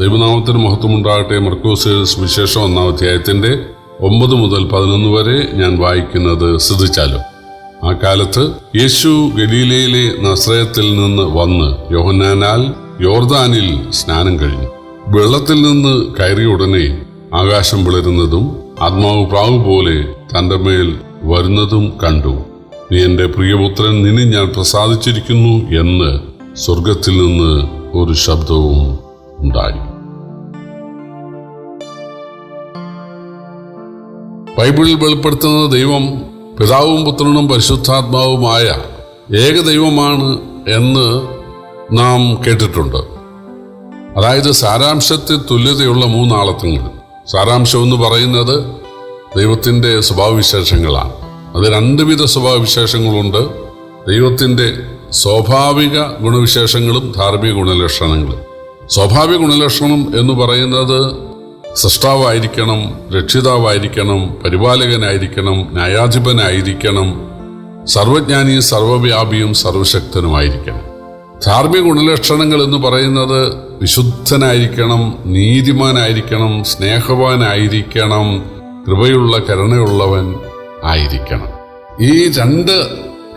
ദൈവനാമത്തിന് മഹത്വമുണ്ടാകട്ടെ. മർക്കോസ് സുവിശേഷം ഒന്നാം അധ്യായത്തിന്റെ ഒമ്പത് മുതൽ പതിനൊന്ന് വരെ ഞാൻ വായിക്കുന്നത് ശ്രദ്ധിച്ചാലോ? ആ കാലത്ത് യേശു ഗലീലയിലെ നസ്രയത്തിൽ നിന്ന് വന്ന് യോഹന്നാനാൽ യോർദാനിൽ സ്നാനം കഴിഞ്ഞു. വെള്ളത്തിൽ നിന്ന് കയറിയ ഉടനെ ആകാശം വിളരുന്നതും ആത്മാവ് പ്രാവ് പോലെ തന്റെ മേൽ വരുന്നതും കണ്ടു. നീ എന്റെ പ്രിയപുത്രൻ നിന്നെ ഞാൻ പ്രസാദിച്ചിരിക്കുന്നു എന്ന് സ്വർഗത്തിൽ നിന്ന് ഒരു ശബ്ദവും ഉണ്ടായി. ബൈബിളിൽ വെളിപ്പെടുത്തുന്ന ദൈവം പിതാവും പുത്രനും പരിശുദ്ധാത്മാവുമായ ഏക ദൈവമാണ് എന്ന് നാം കേട്ടിട്ടുണ്ട്. അതായത് സാരാംശത്തിൽ തുല്യതയുള്ള മൂന്നാളത്വങ്ങൾ സാരാംശം എന്ന് പറയുന്നത് ദൈവത്തിന്റെ സ്വഭാവവിശേഷങ്ങളാണ്. അത് രണ്ടുവിധ സ്വഭാവവിശേഷങ്ങളുണ്ട്. ദൈവത്തിന്റെ സ്വാഭാവിക ഗുണവിശേഷങ്ങളും ധാർമ്മിക ഗുണലക്ഷണങ്ങളും. സ്വാഭാവിക ഗുണലക്ഷണം എന്ന് പറയുന്നത് സൃഷ്ടാവായിരിക്കണം രക്ഷിതാവായിരിക്കണം പരിപാലകനായിരിക്കണം ന്യായാധിപനായിരിക്കണം സർവജ്ഞാനിയും സർവവ്യാപിയും സർവശക്തനുമായിരിക്കണം. ധാർമ്മിക ഗുണലക്ഷണങ്ങൾ എന്ന് പറയുന്നത് വിശുദ്ധനായിരിക്കണം നീതിമാനായിരിക്കണം സ്നേഹവാനായിരിക്കണം കൃപയുള്ള കരുണയുള്ളവൻ ആയിരിക്കണം. ഈ രണ്ട്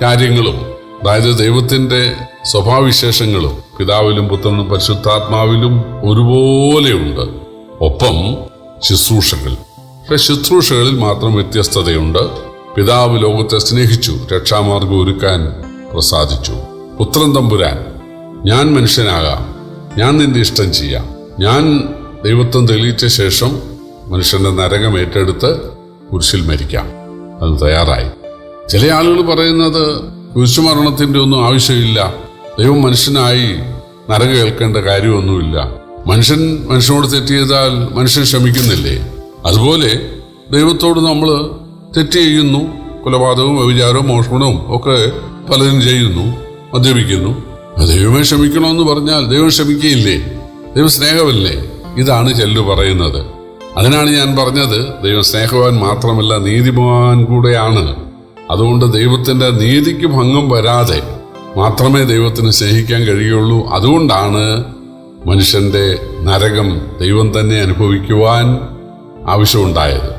കാര്യങ്ങളും അതായത് ദൈവത്തിന്റെ സ്വഭാവവിശേഷങ്ങളും പിതാവിലും പുത്രനും പരിശുദ്ധാത്മാവിലും ഒരുപോലെയുണ്ട്. ഒപ്പം ശുശ്രൂഷകൾ. ശുശ്രൂഷകളിൽ മാത്രം വ്യത്യസ്തതയുണ്ട്. പിതാവ് ലോകത്തെ സ്നേഹിച്ചു രക്ഷാമാർഗം ഒരുക്കാൻ പ്രസാദിച്ചു. പുത്രൻ തമ്പുരാൻ ഞാൻ മനുഷ്യനാകാം ഞാൻ നിന്റെ ഇഷ്ടം ചെയ്യാം. ഞാൻ ദൈവത്വം തെളിയിച്ച ശേഷം മനുഷ്യന്റെ നരകം ഏറ്റെടുത്ത് കുരിശിൽ മരിക്കാം. അത് തയ്യാറായി. ചില ആളുകൾ പറയുന്നത് കുരിശുമരണത്തിന്റെ ഒന്നും ആവശ്യമില്ല. ദൈവം മനുഷ്യനായി നരകം ഏൽക്കേണ്ട കാര്യമൊന്നുമില്ല. മനുഷ്യൻ മനുഷ്യനോട് തെറ്റ് ചെയ്താൽ മനുഷ്യൻ ക്ഷമിക്കുന്നില്ലേ അതുപോലെ ദൈവത്തോട് നമ്മൾ തെറ്റ് ചെയ്യുന്നു. കൊലപാതകവും വ്യഭിചാരവും മോഷണവും ഒക്കെ പലരും ചെയ്യുന്നു മദ്യപിക്കുന്നു. ദൈവമേ ക്ഷമിക്കണമെന്ന് പറഞ്ഞാൽ ദൈവം ക്ഷമിക്കുകയില്ലേ? ദൈവം സ്നേഹമല്ലേ? ഇതാണ് ചെല്ലു പറയുന്നത്. അതിനാണ് ഞാൻ പറഞ്ഞത് ദൈവം സ്നേഹവാൻ മാത്രമല്ല നീതിമാൻ കൂടെയാണ്. അതുകൊണ്ട് ദൈവത്തിന്റെ നീതിക്ക് ഭംഗം വരാതെ മാത്രമേ ദൈവത്തിന് സ്നേഹിക്കാൻ കഴിയുള്ളൂ. അതുകൊണ്ടാണ് മനുഷ്യന്റെ നരകം ദൈവം തന്നെ അനുഭവിക്കുവാൻ ആവശ്യമുണ്ടായത്.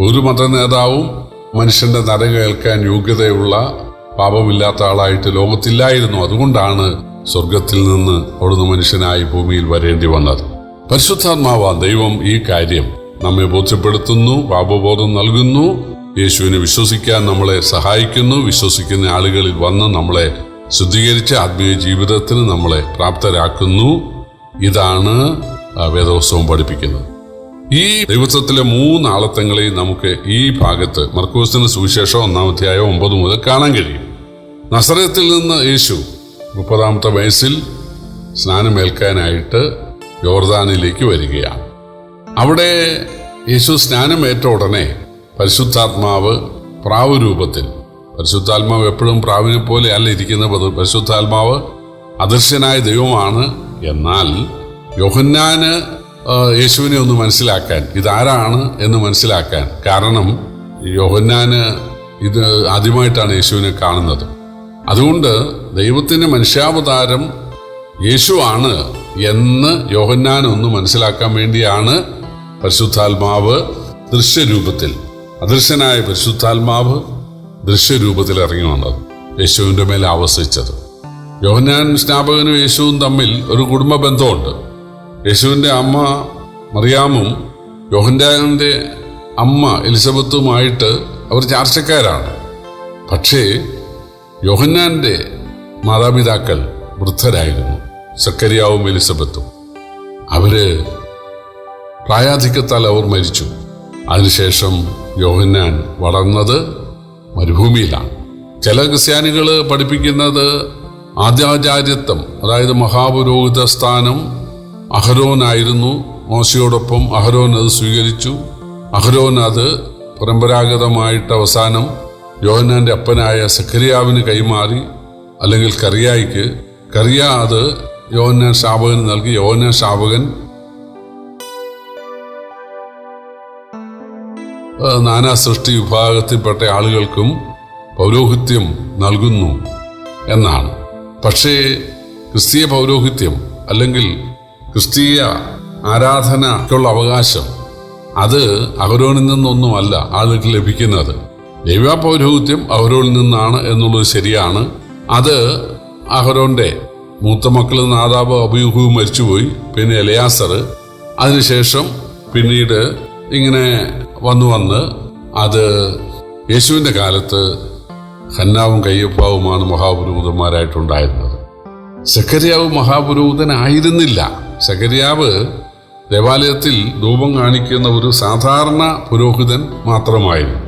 ഒരു മത നേതാവും മനുഷ്യന്റെ നരകം കേൾക്കാൻ യോഗ്യതയുള്ള പാപമില്ലാത്ത ആളായിട്ട് ലോകത്തില്ലായിരുന്നു. അതുകൊണ്ടാണ് സ്വർഗത്തിൽ നിന്ന് അവിടുന്ന് മനുഷ്യനായി ഭൂമിയിൽ വരേണ്ടി വന്നത്. പരിശുദ്ധാത്മാവാ ദൈവം ഈ കാര്യം നമ്മെ ബോധ്യപ്പെടുത്തുന്നു പാപബോധം നൽകുന്നു. യേശുവിനെ വിശ്വസിക്കാൻ നമ്മളെ സഹായിക്കുന്നു. വിശ്വസിക്കുന്ന ആളുകളിൽ വന്ന് നമ്മളെ ശുദ്ധീകരിച്ച് ആത്മീയ ജീവിതത്തിന് നമ്മളെ പ്രാപ്തരാക്കുന്നു. ഇതാണ് വേദോത്സവം പഠിപ്പിക്കുന്നത്. ഈ ദൈവത്വത്തിലെ മൂന്ന് ആളത്തങ്ങളെ നമുക്ക് ഈ ഭാഗത്ത് മർക്കോസിന് സുവിശേഷം ഒന്നാമധ്യായം ഒമ്പത് മുതൽ കാണാൻ കഴിയും. നസറത്തിൽ നിന്ന് യേശു മുപ്പതാമത്തെ വയസ്സിൽ സ്നാനമേൽക്കാനായിട്ട് യോർദാനിലേക്ക് വരികയാണ്. അവിടെ യേശു സ്നാനമേറ്റ ഉടനെ പരിശുദ്ധാത്മാവ് പ്രാവ് രൂപത്തിൽ പരിശുദ്ധാത്മാവ് എപ്പോഴും പ്രാവിനെ പോലെ അല്ല ഇരിക്കുന്നത് പതി- പരിശുദ്ധാത്മാവ് അദൃശ്യനായ ദൈവമാണ് എന്നാൽ യോഹന്നാന് യേശുവിനെ ഒന്ന് മനസ്സിലാക്കാൻ ഇതാരാണ് എന്ന് മനസ്സിലാക്കാൻ കാരണം യോഹന്നാന് ഇത് ആദ്യമായിട്ടാണ് യേശുവിനെ കാണുന്നത്. അതുകൊണ്ട് ദൈവത്തിന്റെ മനുഷ്യാവതാരം യേശുവാണ് എന്ന് യോഹന്നാൻ ഒന്ന് മനസ്സിലാക്കാൻ വേണ്ടിയാണ് പരിശുദ്ധാത്മാവ് ദൃശ്യരൂപത്തിൽ അദൃശ്യനായ പരിശുദ്ധാത്മാവ് ദൃശ്യരൂപത്തിൽ ഇറങ്ങി വന്നത് യേശുവിന്റെ മേൽ ആവസിച്ചത്. യോഹന്നാൻ സ്നാപകനും യേശുവും തമ്മിൽ ഒരു കുടുംബ ബന്ധമുണ്ട്. യേശുവിന്റെ അമ്മ മറിയാമും യോഹന്നാന്റെ അമ്മ എലിസബത്തുമായിട്ട് അവർ ചാർച്ചക്കാരാണ്. പക്ഷേ യോഹന്നാന്റെ മാതാപിതാക്കൾ വൃദ്ധരായിരുന്നു സക്കരിയാവും എലിസബത്തും. അവർ പ്രായാധിക്യത്താൽ അവർ മരിച്ചു. അതിനുശേഷം യോഹന്നാൻ വളർന്നത് മരുഭൂമിയിലാണ്. ചില ക്രിസ്ത്യാനികൾ പഠിപ്പിക്കുന്നത് ആദ്യാചാര്യത്വം അതായത് മഹാപുരോഹിത സ്ഥാനം അഹരോനായിരുന്നു. മോശയോടൊപ്പം അഹരോൻ അത് സ്വീകരിച്ചു. അഹരോൻ അത് പരമ്പരാഗതമായിട്ട് അവസാനം യോഹനാന്റെ അപ്പനായ സഖരിയാവിന് കൈമാറി അല്ലെങ്കിൽ കറിയായിക്ക്. കറിയ അത് യോഹന്നാൻ ശാപകന് നൽകി. യോഹന്നാൻ ശാപകൻ നാനാ സൃഷ്ടി വിഭാഗത്തിൽപ്പെട്ട ആളുകൾക്കും പൗരോഹിത്യം നൽകുന്നു എന്നാണ്. പക്ഷേ ക്രിസ്തീയ പൗരോഹിത്യം അല്ലെങ്കിൽ ക്രിസ്തീയ ആരാധനയ്ക്കുള്ള അവകാശം അത് അഹരോനിൽ നിന്നൊന്നുമല്ല ആളുകൾക്ക് ലഭിക്കുന്നത്. ദൈവ പൗരോഹിത്യം അവരോളിൽ നിന്നാണ് എന്നുള്ളത് ശരിയാണ്. അത് അഹരോന്റെ മൂത്ത മക്കൾ നാദാബ് അബിയുഹു മരിച്ചുപോയി പിന്നെ എലയാസർ. അതിനുശേഷം പിന്നീട് ഇങ്ങനെ വന്നു വന്ന് അത് യേശുവിന്റെ കാലത്ത് ഹന്നാവും കയ്യപ്പാവുമാണ് മഹാപുരോഹിതന്മാരായിട്ടുണ്ടായിരുന്നത്. സക്കരിയാവ് മഹാപുരോഹിതനായിരുന്നില്ല. സക്കരിയാവ് ദേവാലയത്തിൽ ധൂപം കാണിക്കുന്ന ഒരു സാധാരണ പുരോഹിതൻ മാത്രമായിരുന്നു.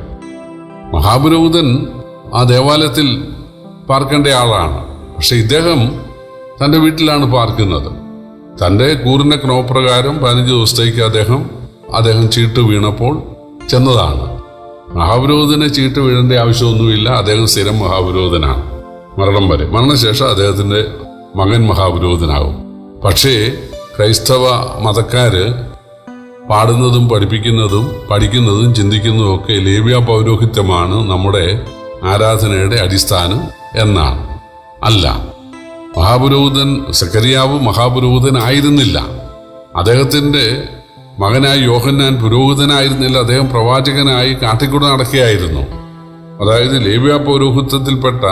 മഹാപുരോഹിതൻ ആ ദേവാലയത്തിൽ പാർക്കേണ്ട ആളാണ്. പക്ഷെ ഇദ്ദേഹം തന്റെ വീട്ടിലാണ് പാർക്കുന്നത്. തന്റെ കൂറിന്റെ ക്നോപ്രകാരം പതിനഞ്ച് ദിവസത്തേക്ക് അദ്ദേഹം അദ്ദേഹം ചീട്ട് വീണപ്പോൾ ചെന്നതാണ്. മഹാപുരോഹിതന് ചീട്ട് വീഴേണ്ട ആവശ്യമൊന്നുമില്ല. അദ്ദേഹം സ്ഥിരം മഹാപുരോഹിതനാണ് മരണം വരെ. മരണശേഷം അദ്ദേഹത്തിന്റെ മകൻ മഹാപുരോഹിതനാകും പക്ഷേ ക്രൈസ്തവ മതക്കാര് പാടുന്നതും പഠിപ്പിക്കുന്നതും പഠിക്കുന്നതും ചിന്തിക്കുന്നതും ഒക്കെ ലേവ്യ പൗരോഹിത്യമാണ് നമ്മുടെ ആരാധനയുടെ അടിസ്ഥാനം എന്നാണ്. അല്ല മഹാപുരോഹിതൻ സക്കരിയാവ് മഹാപുരോഹിതനായിരുന്നില്ല അദ്ദേഹത്തിന്റെ മകനായ യോഹന്നാൻ പുരോഹിതനായിരുന്നില്ല. അദ്ദേഹം പ്രവാചകനായി കാട്ടിക്കൂടെ നടക്കുകയായിരുന്നു. അതായത് ലേവ്യ പൗരോഹിത്വത്തിൽപ്പെട്ട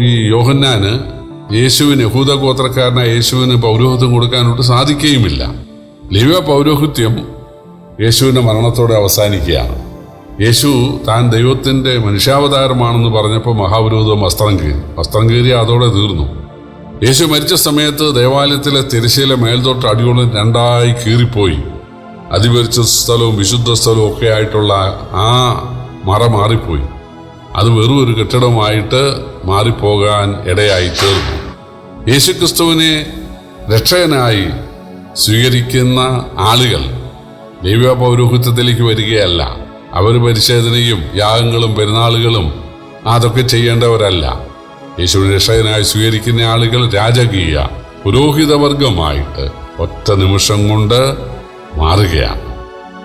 ഈ യോഹന്നാന് യേശുവിന് യഹൂദ ഗോത്രക്കാരനായ യേശുവിന് പൗരോഹിത്യം കൊടുക്കാനോട്ട് സാധിക്കുകയുമില്ല. ലേവ്യ പൗരോഹിത്യം യേശുവിന്റെ മരണത്തോടെ അവസാനിക്കുകയാണ്. യേശു താൻ ദൈവത്തിന്റെ മനുഷ്യാവതാരമാണെന്ന് പറഞ്ഞപ്പോൾ മഹാപുരോഹിതം വസ്ത്രം കീറി. വസ്ത്രം കീറി അതോടെ തീർന്നു. യേശു മരിച്ച സമയത്ത് ദേവാലയത്തിലെ തിരശ്ശീല മേൽതൊട്ട് അടിയോളം രണ്ടായി കീറിപ്പോയി. അതിപരിച്ച സ്ഥലവും വിശുദ്ധ സ്ഥലവും ഒക്കെ ആയിട്ടുള്ള ആ മറ മാറിപ്പോയി. അത് വെറും ഒരു കെട്ടിടമായിട്ട് മാറിപ്പോകാൻ ഇടയായി തീർന്നു. യേശുക്രിസ്തുവിനെ രക്ഷകനായി സ്വീകരിക്കുന്ന ആളുകൾ ദൈവ പൗരോഹിത്വത്തിലേക്ക് വരികയല്ല. അവർ പരിശോധനയും യാഗങ്ങളും പെരുന്നാളുകളും അതൊക്കെ ചെയ്യേണ്ടവരല്ല. യേശുവിനെ രക്ഷകനായി സ്വീകരിക്കുന്ന ആളുകൾ രാജകീയ പുരോഹിതവർഗമായിട്ട് ഒറ്റ നിമിഷം കൊണ്ട് മാറുകയാണ്.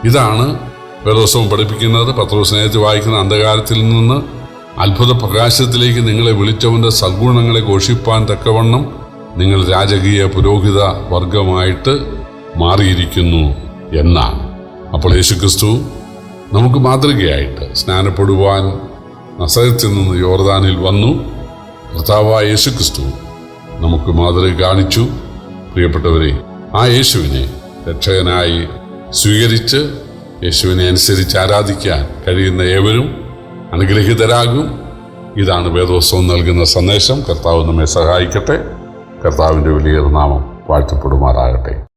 ഇതാണ് വേദോത്സവം പഠിപ്പിക്കുന്നത്. പത്രോസ്നേഹത്തിൽ വായിക്കുന്ന അന്ധകാരത്തിൽ നിന്ന് അത്ഭുത പ്രകാശത്തിലേക്ക് നിങ്ങളെ വിളിച്ചവന്റെ സദ്ഗുണങ്ങളെ ഘോഷിപ്പാൻ തക്കവണ്ണം നിങ്ങൾ രാജകീയ പുരോഹിത വർഗമായിട്ട് മാറിയിരിക്കുന്നു എന്നാണ്. അപ്പോൾ യേശുക്രിസ്തു നമുക്ക് മാതൃകയായിട്ട് സ്നാനപ്പെടുവാൻ നസരത്തിൽ നിന്ന് യോർദാനിൽ വന്നു. കർത്താവായ യേശുക്രിസ്തു നമുക്ക് മാതൃക കാണിച്ചു. പ്രിയപ്പെട്ടവരെ ആ യേശുവിനെ രക്ഷകനായി സ്വീകരിച്ച് യേശുവിനെ അനുസരിച്ച് ആരാധിക്കാൻ കഴിയുന്ന ഏവരും അനുഗ്രഹിതരാകും. ഇതാണ് വേദോത്സവം നൽകുന്ന സന്ദേശം. കർത്താവ് നമ്മെ സഹായിക്കട്ടെ. കർത്താവിന്റെ വലിയ നാമം വാഴ്ത്തപ്പെടുമാറാകട്ടെ.